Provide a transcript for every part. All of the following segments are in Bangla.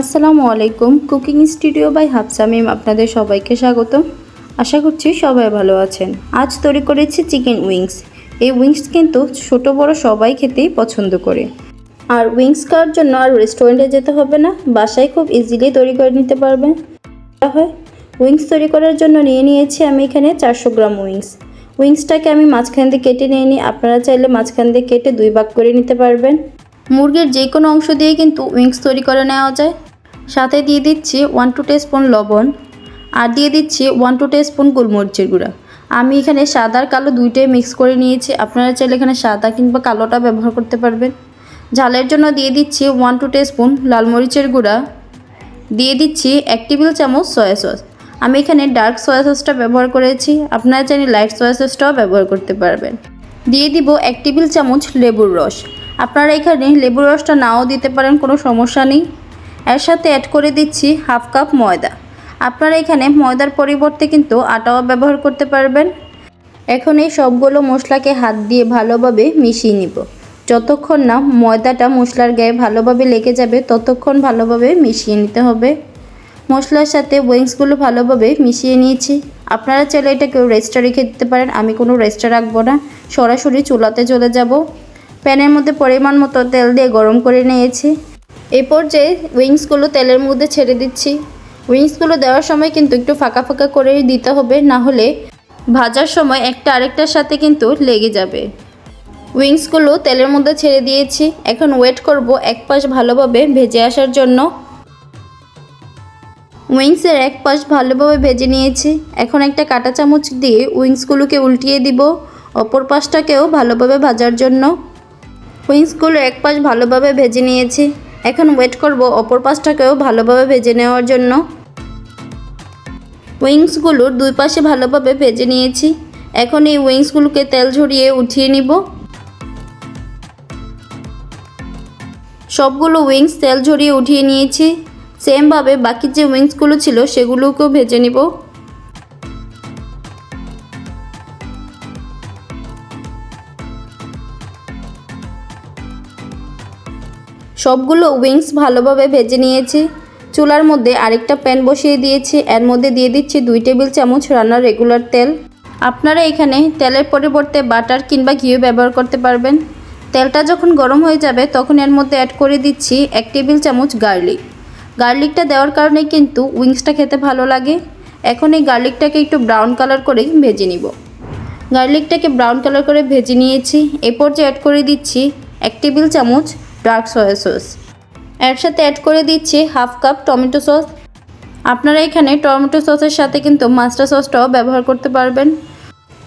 আসসালামু আলাইকুম, কুকিং স্টুডিও বাই হাফসামিম আপনাদের সবাইকে স্বাগত আশা করছি সবাই ভালো আছেন। আজ তৈরি করেছি চিকেন উইংস। এই উইংস কিন্তু ছোট বড় সবাই খেতেই পছন্দ করে। আর উইংস খাওয়ার জন্য আর রেস্টুরেন্টে যেতে হবে না, বাসায় খুব ইজিলি তৈরি করে নিতে পারবেন। হয়, উইংস তৈরি করার জন্য নিয়ে নিয়েছি আমি এখানে চারশো গ্রাম উইংস। উইংসটাকে আমি মাঝখান দিয়ে কেটে নিয়ে নিই, আপনারা চাইলে মাঝখান দিয়ে কেটে দুই ভাগ করে নিতে পারবেন। মুরগির যে কোনো অংশ দিয়ে কিন্তু উইংস তৈরি করে নেওয়া যায়। সাথে দিয়ে দিচ্ছি ওয়ান টু স্পুন লবণ আর দিয়ে দিচ্ছি ওয়ান টু স্পুন গোলমরিচের গুঁড়া। আমি এখানে সাদা আর কালো দুইটাই মিক্স করে নিয়েছি। আপনারা চাইলে এখানে সাদা কিংবা কালোটা ব্যবহার করতে পারবেন। ঝালের জন্য দিয়ে দিচ্ছি ওয়ান টু স্পুন লাল মরিচের গুঁড়া। দিয়ে দিচ্ছি এক টেবিল চামচ সয়া সস আমি এখানে ডার্ক সয়া সসটা ব্যবহার করেছি। আপনারা চাইলে লাইট সয়া সসটাও ব্যবহার করতে পারবেন। দিয়ে দিব এক টেবিল চামচ লেবুর রস। আপনারা এখানে লেবুর রসটা নাও দিতে পারেন, কোনো সমস্যা নেই। এর সাথে অ্যাড করে দিচ্ছি হাফ কাপ ময়দা। আপনারা এখানে ময়দার পরিবর্তে কিন্তু আটাও ব্যবহার করতে পারবেন। এখন এই সবগুলো মশলাকে হাত দিয়ে ভালোভাবে মিশিয়ে নিব। যতক্ষণ না ময়দাটা মশলার গায়ে ভালোভাবে লেগে যাবে, ততক্ষণ ভালোভাবে মিশিয়ে নিতে হবে। মশলার সাথে উইংসগুলো ভালোভাবে মিশিয়ে নিয়েছি। আপনারা চাইলে এটা কেউ রেস্টে রেখে দিতে পারেন। আমি কোনো রেস্টে রাখব না। সরাসরি চুলাতে চলে যাব। প্যানের মধ্যে পরিমাণ মতো তেল দিয়ে গরম করে নিয়েছি। এই পর্যায়ে উইংসগুলো তেলের মধ্যে ছেড়ে দিচ্ছি। উইংসগুলো দেওয়ার সময় কিন্তু একটু ফাঁকা ফাঁকা করে দিতে হবে, না হলে ভাজার সময় একটা আরেকটার সাথে কিন্তু লেগে যাবে। উইংসগুলো তেলের মধ্যে ছেড়ে দিয়েছি। এখন ওয়েট করব এক পাশ ভালোভাবে ভেজে আসার জন্য। উইংসের এক পাশ ভালোভাবে ভেজে নিয়েছি। এখন একটা কাঁটা চামচ দিয়ে উইংসগুলোকে উল্টিয়ে দিব। অপর পাশটাকেও ভালোভাবে ভাজার জন্য। উইংসগুলো এক পাশ ভালোভাবে ভেজে নিয়েছি। এখন ওয়েট করব অপর পাশটাকেও ভালোভাবে ভেজে নেওয়ার জন্য। উইংসগুলোর দুই পাশে ভালোভাবে ভেজে নিয়েছি। এখন এই উইংসগুলোকে তেল ঝরিয়ে উঠিয়ে নিব। সবগুলো উইংস তেল ঝরিয়ে উঠিয়ে নিয়েছি। সেমভাবে বাকি যে উইংসগুলো ছিল সেগুলোকেও ভেজে নিব। সবগুলো উইংস ভালোভাবে ভেজে নিয়েছি। চুলার মধ্যে আরেকটা প্যান বসিয়ে দিয়েছি। এর মধ্যে দিয়ে দিচ্ছি দুই টেবিল চামচ রান্নার রেগুলার তেল। আপনারা এখানে তেলের পরিবর্তে বাটার কিংবা ঘিও ব্যবহার করতে পারবেন। তেলটা যখন গরম হয়ে যাবে, তখন এর মধ্যে অ্যাড করে দিচ্ছি এক টেবিল চামচ গার্লিক। গার্লিকটা দেওয়ার কারণে কিন্তু উইংসটা খেতে ভালো লাগে। এখন এই গার্লিকটাকে একটু ব্রাউন কালার করে ভেজে নিব। গার্লিকটাকে ব্রাউন কালার করে ভেজে নিয়েছি। এরপর যে অ্যাড করে দিচ্ছি, এক টেবিল চামচ ডার্ক সয়া সস। এর সাথে অ্যাড করে দিচ্ছি হাফ কাপ টমেটো সস আপনারা এখানে টমেটো সসের সাথে কিন্তু মাস্টার সসটাও ব্যবহার করতে পারবেন।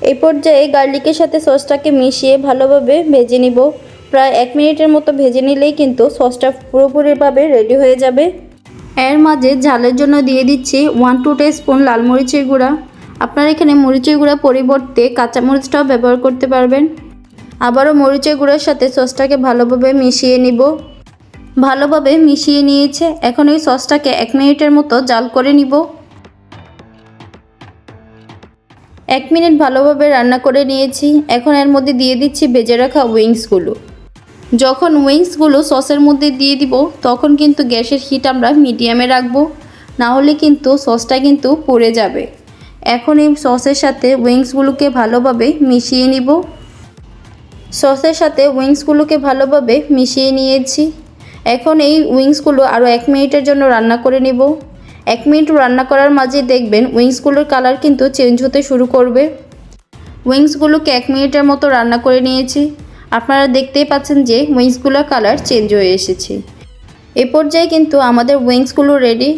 এই পর্যায়ে গার্লিকের সাথে সসটাকে মিশিয়ে ভালোভাবে ভেজে নিব। প্রায় এক মিনিটের মতো ভেজে নিলেই কিন্তু সসটা পুরোপুরিভাবে রেডি হয়ে যাবে। এর মাঝে ঝালের জন্য দিয়ে দিচ্ছি ওয়ান টু স্পুন লাল মরিচের গুঁড়া। আপনারা এখানে মরিচের গুঁড়া পরিবর্তে কাঁচা মরিচটাও ব্যবহার করতে পারবেন। আবারও মরিচের গুঁড়োর সাথে সসটাকে ভালোভাবে মিশিয়ে নিব। ভালোভাবে মিশিয়ে নিয়েছে। এখন এই সসটাকে এক মিনিটের মতো জাল করে নিব। এক মিনিট ভালোভাবে রান্না করে নিয়েছি। এখন এর মধ্যে দিয়ে দিচ্ছি ভেজে রাখা উইংসগুলো। যখন উইংসগুলো সসের মধ্যে দিয়ে দিব, তখন কিন্তু গ্যাসের হিট আমরা মিডিয়ামে রাখব। না হলে কিন্তু সসটা কিন্তু পড়ে যাবে। এখন এই সসের সাথে উইংসগুলোকে ভালোভাবে মিশিয়ে নিব। সসের সাথে উইংসগুলোকে ভালোভাবে মিশিয়ে নিয়েছি। এখন এই উইংসগুলো আরও এক মিনিটের জন্য রান্না করে নেব। এক মিনিট রান্না করার মাঝে দেখবেন উইংসগুলোর কালার কিন্তু চেঞ্জ হতে শুরু করবে। উইংসগুলোকে এক মিনিটের মতো রান্না করে নিয়েছি। আপনারা দেখতেই পাচ্ছেন যে উইংসগুলোর কালার চেঞ্জ হয়ে এসেছে। এ পর্যায়ে কিন্তু আমাদের উইংসগুলো রেডি।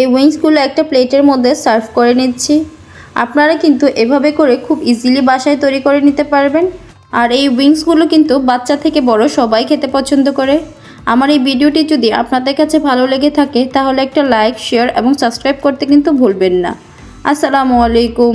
এই উইংসগুলো একটা প্লেটের মধ্যে সার্ভ করে নিচ্ছি। আপনারা কিন্তু এভাবে করে খুব ইজিলি বাসায় তৈরি করে নিতে পারবেন। আর এই উইংসগুলো কিন্তু বাচ্চা থেকে বড় সবাই খেতে পছন্দ করে। আমার এই ভিডিওটি যদি আপনাদের কাছে ভালো লেগে থাকে, তাহলে একটা লাইক, শেয়ার এবং সাবস্ক্রাইব করতে কিন্তু ভুলবেন না। আসসালামু আলাইকুম।